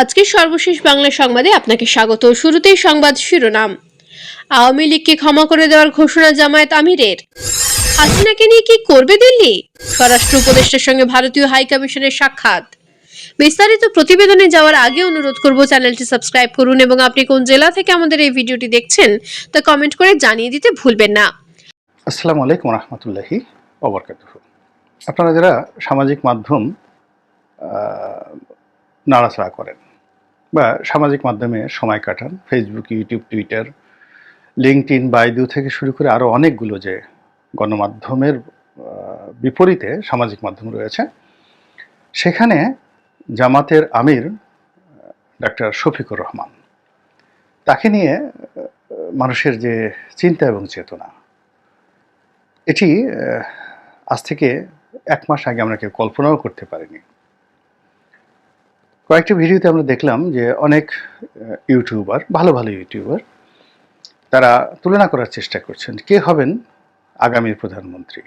আজকের সর্বশেষ বাংলা সংবাদে আপনাকে স্বাগত। শুরুতেই সংবাদ শিরোনাম। আওয়ামী লীগকে ক্ষমা করে দেওয়ার ঘোষণা জামায়াত আমিরের। হাসিনাকে নিয়ে কি করবে দিল্লি? স্বরাষ্ট্র উপদেষ্টার সঙ্গে ভারতীয় হাই কমিশনের সাক্ষাৎ। বিস্তারিত প্রতিবেদনে যাওয়ার আগে অনুরোধ করব চ্যানেলটি সাবস্ক্রাইব করুন এবং আপনি কোন জেলা থেকে আমাদের এই ভিডিওটি দেখছেন তা কমেন্ট করে জানিয়ে দিতে ভুলবেন না। আসসালামু আলাইকুম রহমতুল্লাহি আপনারা যারা সামাজিক মাধ্যম নাড়াচাড়া করেন বা সামাজিক মাধ্যমে সময় কাটান। Facebook YouTube Twitter LinkedIn Baidu থেকে শুরু করে আরও অনেকগুলো যে গণমাধ্যমের বিপরীতে সামাজিক মাধ্যম রয়েছে, সেখানে জামাতের আমির ডাক্তার শফিকুর রহমান। তাকে নিয়ে মানুষের যে চিন্তা এবং চেতনা, এটি আজ থেকে এক মাস আগে আমরা কেউ কল্পনাও করতে পারিনি। কয়েকটি ভিডিওতে আমরা দেখলাম যে অনেক ইউটিউবার ভালো ভালো ইউটিউবার তারা তুলনা করার চেষ্টা করছেন। কে হবেন আগামীর প্রধানমন্ত্রী?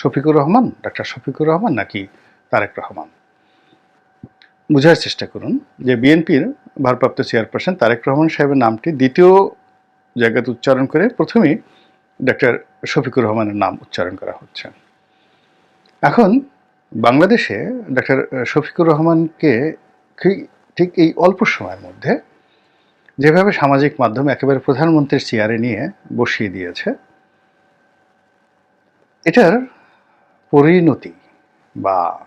শফিকুর রহমান, ডাক্তার শফিকুর রহমান নাকি তারেক রহমান? বোঝার চেষ্টা করুন যে বিএনপির ভারপ্রাপ্ত চেয়ারপারসন তারেক রহমান সাহেবের নামটি দ্বিতীয় জায়গাতে উচ্চারণ করে প্রথমেই ডক্টর শফিকুর রহমানের নাম উচ্চারণ করা হচ্ছে। এখন বাংলাদেশে ডাক্তার শফিকুর রহমানকে ঠিক- এই অল্প সময়ের মধ্যে যেভাবে সামাজিক মাধ্যম একেবারে প্রধানমন্ত্রীর চেয়ারে নিয়ে বসিয়ে দিয়েছে, এটার পরিণতি বা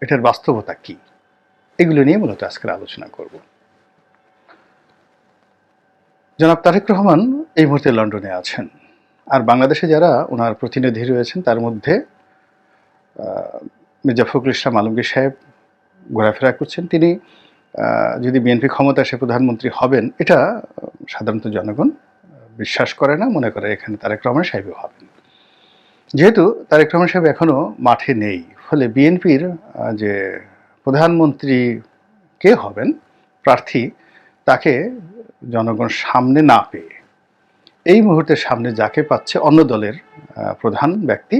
এটার বাস্তবতা কি? এগুলো নিয়ে মূলত আজকের আলোচনা করব। জনাব তারেক রহমান এই মুহূর্তে লন্ডনে আছেন আর বাংলাদেশে যারা ওনার প্রতিনিধি রয়েছেন, তার মধ্যে মির্জা ফখরুল ইসলাম আলমগীর সাহেব ঘোরাফেরা করছেন। তিনি যদি বিএনপি ক্ষমতা সে প্রধানমন্ত্রী হবেন, এটা সাধারণত জনগণ বিশ্বাস করে না, মনে করে এখানে তারেক রহমান সাহেবও হবেন। যেহেতু তারেক রহমান সাহেব এখনও মাঠে নেই, ফলে বিএনপির যে প্রধানমন্ত্রী কে হবেন, প্রার্থী, তাকে জনগণ সামনে না পেয়ে, এই মুহূর্তে সামনে যাকে পাচ্ছে অন্য দলের প্রধান ব্যক্তি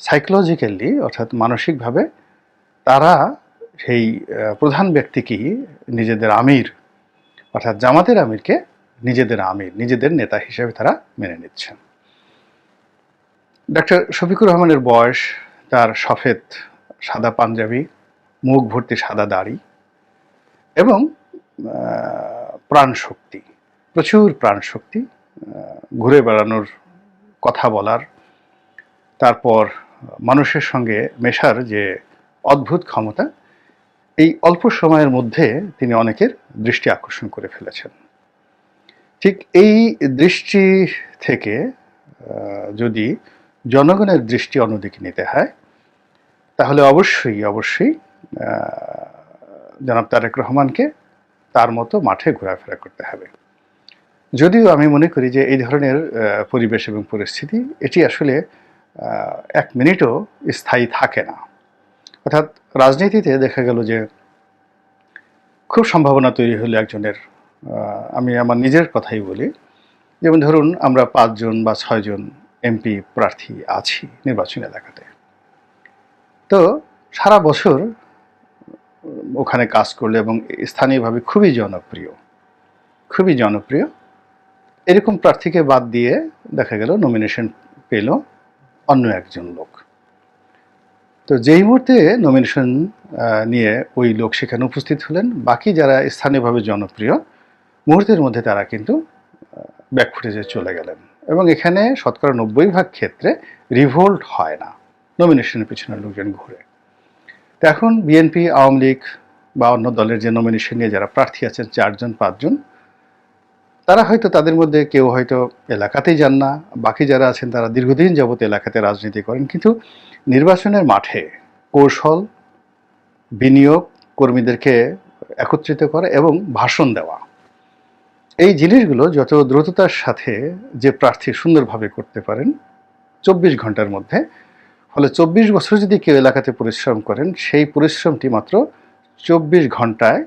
সাইকোলজিক্যালি অর্থাৎ মানসিকভাবে তারা সেই প্রধান ব্যক্তিকেই নিজেদের আমির অর্থাৎ জামাতের আমিরকে নিজেদের আমির নিজেদের নেতা হিসেবে তারা মেনে নিচ্ছেন। ডক্টর শফিকুর রহমানের বয়স তার সফেদ সাদা পাঞ্জাবি মুখ ভর্তি সাদা দাড়ি এবং আহ, প্রাণ শক্তি প্রচুর প্রাণ শক্তি ঘুরে বেড়ানোর কথা বলার তারপর মানুষের সঙ্গে মেশার যে অদ্ভুত ক্ষমতা, এই অল্প সময়ের মধ্যে তিনি অনেকের দৃষ্টি আকর্ষণ করে ফেলেছেন। ঠিক এই দৃষ্টি থেকে যদি জনগণের দৃষ্টি অন্যদিকে নিতে হয়, তাহলে অবশ্যই অবশ্যই জনাব তারেক রহমানকে তার মতো মাঠে ঘোরাফেরা করতে হবে। যদিও আমি মনে করি যে এই ধরনের পরিবেশ এবং পরিস্থিতি, এটি আসলে এক মিনিটও স্থায়ী থাকে না। অর্থাৎ রাজনীতিতে দেখা গেল যে খুব সম্ভাবনা তৈরি হলো একজনের। আমি আমার নিজের কথাই বলি। যেমন ধরুন, আমরা পাঁচজন বা ছয়জন এমপি প্রার্থী আছি নির্বাচনী এলাকাতে। তো সারা বছর ওখানে কাজ করলে এবং স্থানীয়ভাবে খুবই জনপ্রিয় খুবই জনপ্রিয়। এরকম প্রার্থীকে বাদ দিয়ে দেখা গেল নমিনেশন পেল। অন্য একজন লোক। তো যেই মুহূর্তে নমিনেশন নিয়ে ওই লোক সেখানে উপস্থিত হলেন, বাকি যারা স্থানীয়ভাবে জনপ্রিয়, মুহূর্তের মধ্যে তারা কিন্তু ব্যাকফুটেজে চলে গেলেন। এবং এখানে শতকরা নব্বই ভাগ ক্ষেত্রে রিভোল্ট হয় না নমিনেশনের পিছনে লোকজন ঘুরে। তো এখন বিএনপি আওয়ামী লীগ বা অন্য দলের যে নমিনেশন নিয়ে যারা প্রার্থী আছেন, চারজন, পাঁচজন তারা হয়তো তাদের মধ্যে কেউ হয়তো এলাকাতেই যান না। বাকি যারা আছেন তারা দীর্ঘদিন যাবত এলাকাতে রাজনীতি করেন। কিন্তু নির্বাচনের মাঠে কৌশল, বিনিয়োগ, কর্মীদেরকে একত্রিত করা এবং ভাষণ দেওয়া, এই জিনিসগুলো যত দ্রুততার সাথে যে প্রার্থী সুন্দরভাবে করতে পারেন, চব্বিশ ঘণ্টার মধ্যে, ফলে চব্বিশ বছর যদি কেউ এলাকাতে পরিশ্রম করেন, সেই পরিশ্রমটি মাত্র চব্বিশ ঘন্টায়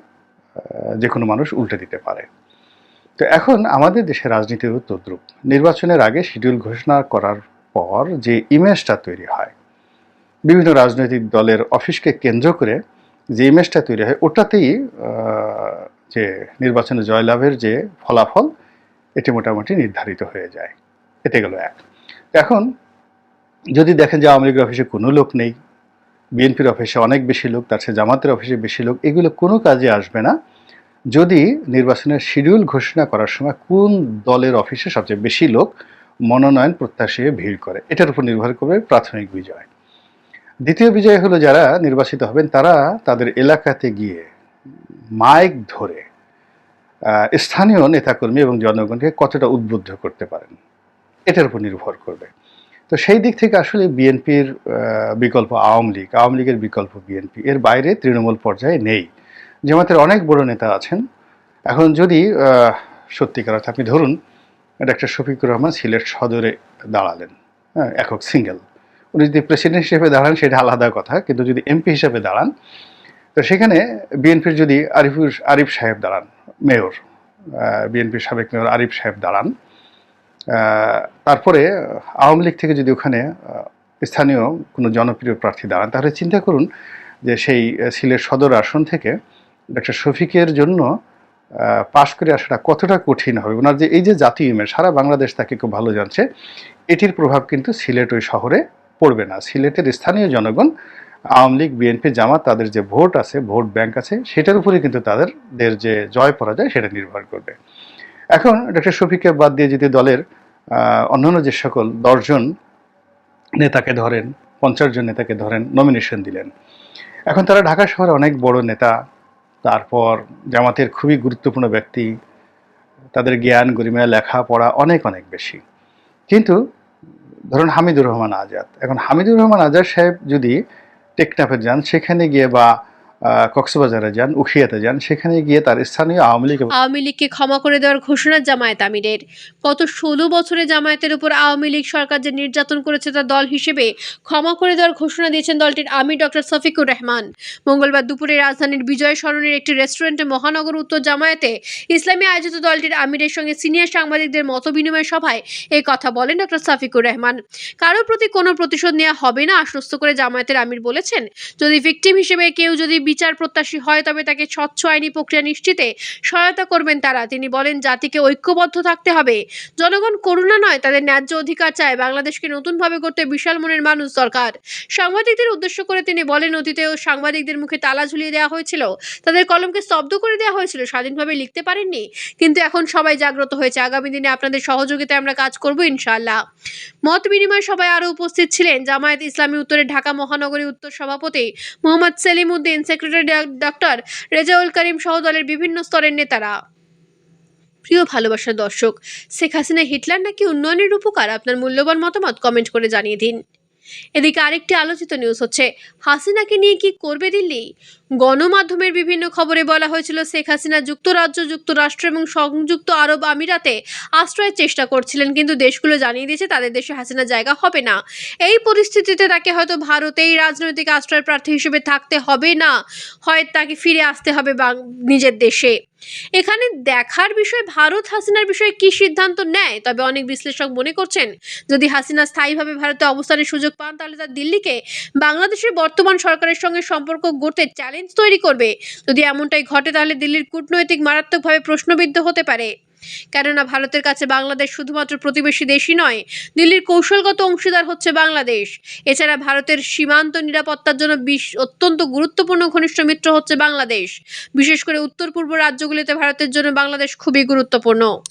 যে কোনো মানুষ উল্টে দিতে পারে। তো এখন আমাদের দেশের রাজনীতির তদ্রুপ নির্বাচনের আগে শিডিউল ঘোষণা করার পর যে ইমেজটা তৈরি হয়, বিভিন্ন রাজনৈতিক দলের অফিসকে কেন্দ্র করে যে ইমেজটা তৈরি হয়, ওটাতেই যে নির্বাচনে জয়লাভের যে ফলাফল, এটি মোটামুটি নির্ধারিত হয়ে যায়। এতে গেল এক। এখন যদি দেখেন যে আওয়ামী লীগের অফিসে কোনো লোক নেই, বিএনপির অফিসে অনেক বেশি লোক, তার সাথে জামাতের অফিসে বেশি লোক, এগুলো কোনো কাজে আসবে না। যদি নির্বাচনের শিডিউল ঘোষণা করার সময় কোন দলের অফিসে সবচেয়ে বেশি লোক মনোনয়ন প্রত্যাশী ভিড় করে, এটার উপর নির্ভর করবে প্রাথমিক বিজয়। দ্বিতীয় বিজয় হলো যারা নির্বাচিত হবেন, তারা তাদের এলাকাতে গিয়ে মাইক ধরে স্থানীয় নেতাকর্মী এবং জনগণকে কতটা উদ্বুদ্ধ করতে পারেন, এটার উপর নির্ভর করবে। তো সেই দিক থেকে আসলে বিএনপির বিকল্প আওয়ামী লীগ, আওয়ামী লীগের বিকল্প বিএনপি। এর বাইরে তৃণমূল পর্যায়ে নেই। জামাতের অনেক বড় নেতা আছেন। এখন যদি সত্যিকার অর্থে আপনি ধরুন, ডাক্তার শফিকুর রহমান সিলেট সদরে দাঁড়ালেন হ্যাঁ একক সিঙ্গেল। উনি যদি প্রেসিডেন্ট হিসেবে দাঁড়ান, সেটা আলাদা কথা, কিন্তু যদি এমপি হিসেবে দাঁড়ান, তো সেখানে বিএনপির যদি আরিফুর, আরিফ সাহেব দাঁড়ান, মেয়র বিএনপির সাবেক মেয়র আরিফ সাহেব দাঁড়ান তারপরে আওয়ামী লীগ থেকে যদি ওখানে স্থানীয় কোনো জনপ্রিয় প্রার্থী দাঁড়ান, তাহলে চিন্তা করুন যে সেই সিলেট সদর আসন থেকে ডক্টর শফিকের জন্য পাশ করে আসাটা কতটা কঠিন হবে? ওনার যে এই যে জাতীয় ইমেজ সারা বাংলাদেশ তাকে খুব ভালো জানছে। এটির প্রভাব কিন্তু সিলেট ওই শহরে পড়বে না। সিলেটের স্থানীয় জনগণ, আওয়ামী লীগ, বিএনপি, জামাত, তাদের যে ভোট আছে, ভোট ব্যাংক আছে, সেটার উপরে কিন্তু তাদের দের যে জয় পরাজয়, সেটা নির্ভর করবে। এখন ডক্টর শফিককে বাদ দিয়ে যদি দলের অন্যান্য যে সকল দশজন নেতাকে ধরেন, পঞ্চাশ জন নেতাকে ধরেন নমিনেশন দিলেন। এখন তারা ঢাকা শহরে অনেক বড় নেতা তারপর জামাতের খুবই গুরুত্বপূর্ণ ব্যক্তি, তাদের জ্ঞান, গরিমা, লেখাপড়া অনেক অনেক বেশি। কিন্তু ধরুন হামিদুর রহমান আজাদ। এখন হামিদুর রহমান আজাদ সাহেব যদি টেকনাফে যান, সেখানে গিয়ে বা কক্সবাজারে যান, উখিয়াতে যান, সেখানে গিয়ে তার স্থানীয় আওয়ামী লীগ আওয়ামী লীগকে ক্ষমা করে দেওয়ার ঘোষণা জামায়াত আমিরের। গত ষোলো বছরে জামায়াতের উপর আওয়ামী লীগ সরকার যে নির্যাতন করেছে তার দল হিসেবে ক্ষমা করে দেওয়ার ঘোষণা দিয়েছেন দলটির আমির ডক্টর শফিকুর রহমান। মঙ্গলবার দুপুরে রাজধানীর বিজয় সরণের একটি রেস্টুরেন্টে মহানগর উত্তর জামায়াতে ইসলামী আয়োজিত দলটির আমিরের সঙ্গে সিনিয়র সাংবাদিকদের মত বিনিময় সভায় এই কথা বলেন ডক্টর শফিকুর রহমান। কারোর প্রতি কোনো প্রতিশোধ নেওয়া হবে না, আশ্বস্ত করে জামায়াতের আমির বলেছেন, যদি ভিকটিম হিসেবে কেউ যদি বিচার প্রত্যাশী হয়, তবে তাকে স্বচ্ছ আইনি প্রক্রিয়া নিশ্চিতে সহায়তা করবেন তারা। তিনি বলেন, জাতিকে ঐক্যবদ্ধ থাকতে হবে। জনগণ করুণা নয়, তাদের ন্যায্য অধিকার চায়। বাংলাদেশকে নতুনভাবে করতে বিশাল মনের মানুষ দরকার। সাংবাদিকদের উদ্দেশ্য করে তিনি বলেন, অতীতেও সাংবাদিকদের মুখে তালা ঝুলিয়ে দেওয়া হয়েছিল। তাদের কলমকে স্তব্ধ করে দেওয়া হয়েছিল। স্বাধীনভাবে লিখতে পারেননি। কিন্তু এখন সবাই জাগ্রত হয়েছে। আগামী দিনে আপনাদের সহযোগিতায় আমরা কাজ করব, ইনশাআল্লাহ। মত বিনিময় সভায় আরও উপস্থিত ছিলেন। জামায়াত ইসলামী উত্তরের ঢাকা মহানগরী উত্তর সভাপতি মোহাম্মদ সেলিম উদ্দিন সেক্রেটারি ডক্টর রেজাউল করিম সহ দলের বিভিন্ন স্তরের নেতারা। প্রিয় ভালোবাসার দর্শক, শেখ হাসিনা, হিটলার নাকি উন্নয়নের উপকার? আপনার মূল্যবান মতামত কমেন্ট করে জানিয়ে দিন। এদিকে আরেকটি আলোচিত নিউজ হচ্ছে, হাসিনাকে নিয়ে কি করবে দিল্লি? গণমাধ্যমের বিভিন্ন খবরে বলা হয়েছিল, শেখ হাসিনা যুক্তরাজ্য, যুক্তরাষ্ট্র এবং সংযুক্ত আরব আমিরাতে আশ্রয়ের চেষ্টা করছিলেন, কিন্তু দেশগুলো জানিয়ে দিয়েছে তাদের দেশে হাসিনা জায়গা হবে না। এই পরিস্থিতিতে তাকে হয়তো ভারতেই রাজনৈতিক আশ্রয় প্রার্থী হিসেবে থাকতে হবে না, হয় তাকে ফিরে আসতে হবে নিজের দেশে। এখানে দেখার বিষয়, ভারত হাসিনার বিষয়ে কি সিদ্ধান্ত নেয়? তবে অনেক বিশ্লেষক মনে করছেন, যদি হাসিনা স্থায়ীভাবে ভারতে অবস্থানের সুযোগ পান, তাহলে তার দিল্লিকে বাংলাদেশের বর্তমান সরকারের সঙ্গে সম্পর্ক গড়তে চ্যালেঞ্জ তৈরি করবে। যদি এমনটাই ঘটে, তাহলে দিল্লির কূটনৈতিক মারাত্মকভাবে প্রশ্নবিদ্ধ হতে পারে। কেননা, ভারতের কাছে বাংলাদেশ শুধুমাত্র প্রতিবেশী দেশই নয়, দিল্লির কৌশলগত অংশীদার হচ্ছে বাংলাদেশ। এছাড়া ভারতের সীমান্ত নিরাপত্তার জন্য অত্যন্ত গুরুত্বপূর্ণ ঘনিষ্ঠ মিত্র হচ্ছে বাংলাদেশ। বিশেষ করে উত্তর পূর্ব রাজ্যগুলিতে ভারতের জন্য বাংলাদেশ খুবই গুরুত্বপূর্ণ।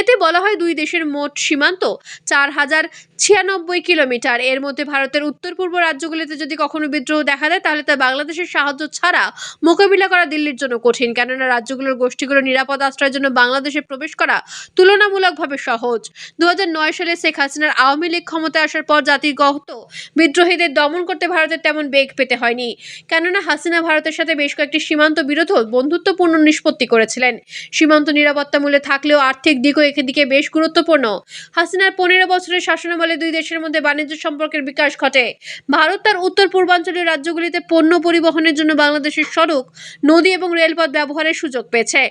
এতে বলা হয় দুই দেশের মোট সীমান্ত চার হাজার ছিয়ানব্বই কিলোমিটার। এর মধ্যে ভারতের উত্তর পূর্ব রাজ্যগুলিতে যদি কখনো বিদ্রোহ দেখা দেয়, তাহলে তা বাংলাদেশের সাহায্য ছাড়া মোকাবিলা করা দিল্লির জন্য কঠিন। কেননা রাজ্যগুলোর গোষ্ঠীগুলো নিরাপদ আশ্রয়ের জন্য বাংলাদেশে প্রবেশ করা তুলনামূলকভাবে সহজ। দুই হাজার নয় সালে শেখ হাসিনার আওয়ামী লীগ ক্ষমতায় আসার পর জাতিগত বিদ্রোহীদের দমন করতে ভারতের তেমন বেগ পেতে হয়নি। কেননা হাসিনা ভারতের সাথে বেশ কয়েকটি সীমান্ত বিরোধ বন্ধুত্বপূর্ণ নিষ্পত্তি করেছিলেন। সীমান্ত নিরাপত্তা মূল্যে থাকলেও আর্থিক দিকও এদিকে বেশ গুরুত্বপূর্ণ। হাসিনার পনেরো বছরের শাসনামলে দুই দেশের মধ্যে বাণিজ্য সম্পর্কের বিকাশ ঘটে। ভারত তার উত্তর পূর্বাঞ্চলীয় রাজ্যগুলিতে পণ্য পরিবহনের জন্য বাংলাদেশের সড়ক, নদী এবং রেলপথ ব্যবহারের সুযোগ পেয়েছে।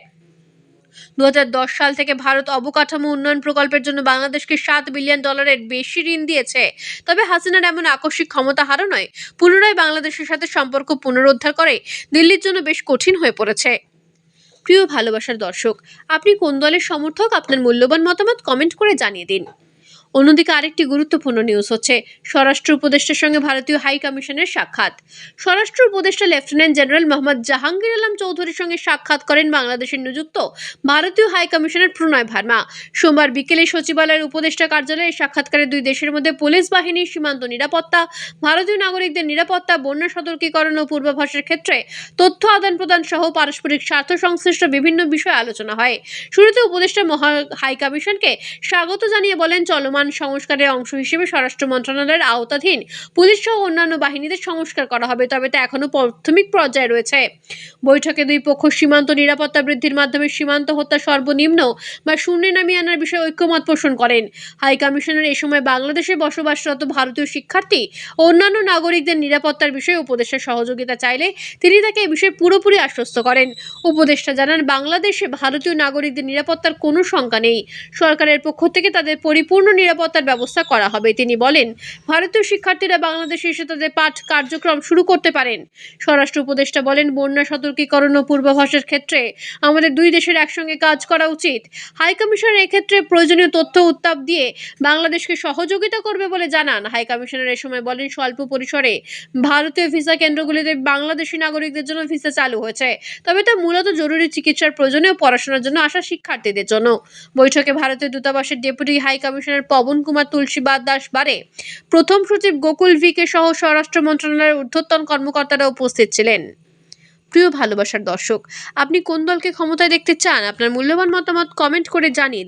দু হাজার দশ সাল থেকে ভারত অবকাঠামো উন্নয়ন প্রকল্পের জন্য বাংলাদেশকে সাত বিলিয়ন ডলারের বেশি ঋণ দিয়েছে। তবে হাসিনার এমন আকস্মিক ক্ষমতা হারানোয় পুনরায় বাংলাদেশের সাথে সম্পর্ক পুনরুদ্ধার করে দিল্লির জন্য বেশ কঠিন হয়ে পড়েছে। প্রিয় ভালোবাসার দর্শক। আপনি কোন দলের সমর্থক? আপনার মূল্যবান মতামত কমেন্ট করে জানিয়ে দিন। অন্যদিকে আরেকটি গুরুত্বপূর্ণ নিউজ হচ্ছে স্বরাষ্ট্র উপদেষ্টার সঙ্গে ভারতীয় হাই কমিশনের সাক্ষাৎ। স্বরাষ্ট্র উপদেষ্টা লেফটেন্যান্ট জেনারেল মোহাম্মদ জাহাঙ্গীর আলম চৌধুরীর সঙ্গে সাক্ষাৎ করেন বাংলাদেশের নিযুক্ত ভারতীয় হাই কমিশনার প্রণয় ভার্মা। সোমবার বিকেলে সচিবালয়ের উপদেষ্টা কার্যালয়ে সাক্ষাৎকারে দুই দেশের মধ্যে পুলিশ বাহিনীর সীমান্ত নিরাপত্তা, ভারতীয় নাগরিকদের নিরাপত্তা, বন্যা সতর্কীকরণ ও পূর্বাভাসের ক্ষেত্রে তথ্য আদান প্রদান সহ পারস্পরিক স্বার্থ সংশ্লিষ্ট বিভিন্ন বিষয়ে আলোচনা হয়। শুরুতে উপদেষ্টা মহা হাই কমিশনকে স্বাগত জানিয়ে বলেন, চলমান সংস্কারের অংশ হিসেবে স্বরাষ্ট্র মন্ত্রণালয়ের আওতাধীন পুলিশ সহ অন্যান্য বাহিনীদের সংস্কার করা হবে, তবে তা এখনও প্রাথমিক পর্যায়ে রয়েছে। বৈঠকে দুই পক্ষ সীমান্ত নিরাপত্তা বৃদ্ধির মাধ্যমে সীমান্ত হত্যা সর্বনিম্ন বা শূন্যে নামিয়ে আনার বিষয়ে ঐক্যমত পোষণ করেন। হাই কমিশনার এ সময় বাংলাদেশে বসবাসরত ভারতীয় শিক্ষার্থী ও অন্যান্য নাগরিকদের নিরাপত্তার বিষয়ে উপদেষ্টার সহযোগিতা চাইলে তিনি তাকে এ বিষয়ে পুরোপুরি আশ্বস্ত করেন। উপদেষ্টা জানান, বাংলাদেশে ভারতীয় নাগরিকদের নিরাপত্তার কোনো শঙ্কা নেই। সরকারের পক্ষ থেকে তাদের পরিপূর্ণ নিরাপত্তার ব্যবস্থা করা হবে। তিনি বলেন, ভারতীয় শিক্ষার্থীরা বাংলাদেশে এসে তাদের পাঠ কার্যক্রম শুরু করতে পারেন। স্বরাষ্ট্র উপদেষ্টা বলেন, বন্যা সতর্কীকরণ ও পূর্বাভাসের ক্ষেত্রে আমাদের দুই দেশের একসঙ্গে কাজ করা উচিত। হাই কমিশনার এক্ষেত্রে প্রয়োজনীয় তথ্য উত্তাপ দিয়ে বাংলাদেশকে সহযোগিতা করবে বলে জানান। হাই কমিশনার এ সময় বলেন, স্বল্প পরিসরে ভারতীয় ভিসা কেন্দ্রগুলিতে বাংলাদেশি নাগরিকদের জন্য ভিসা চালু হয়েছে। তবে তা মূলত জরুরি চিকিৎসার প্রয়োজনে পড়াশোনার জন্য আসা শিক্ষার্থীদের জন্য। বৈঠকে ভারতীয় দূতাবাসের deputy high commissioner Pavan Kumar Tulsibad Das বারে। প্রথম সচিব গোকুল ভিকে সহ স্বরাষ্ট্র মন্ত্রণালয়ের ঊর্ধ্বতন কর্মকর্তারা উপস্থিত ছিলেন। প্রিয় ভালোবাসার দর্শক, আপনি কোন দলকে ক্ষমতায় দেখতে চান? আপনার মূল্যবান মতামত কমেন্ট করে জানিয়ে দিন।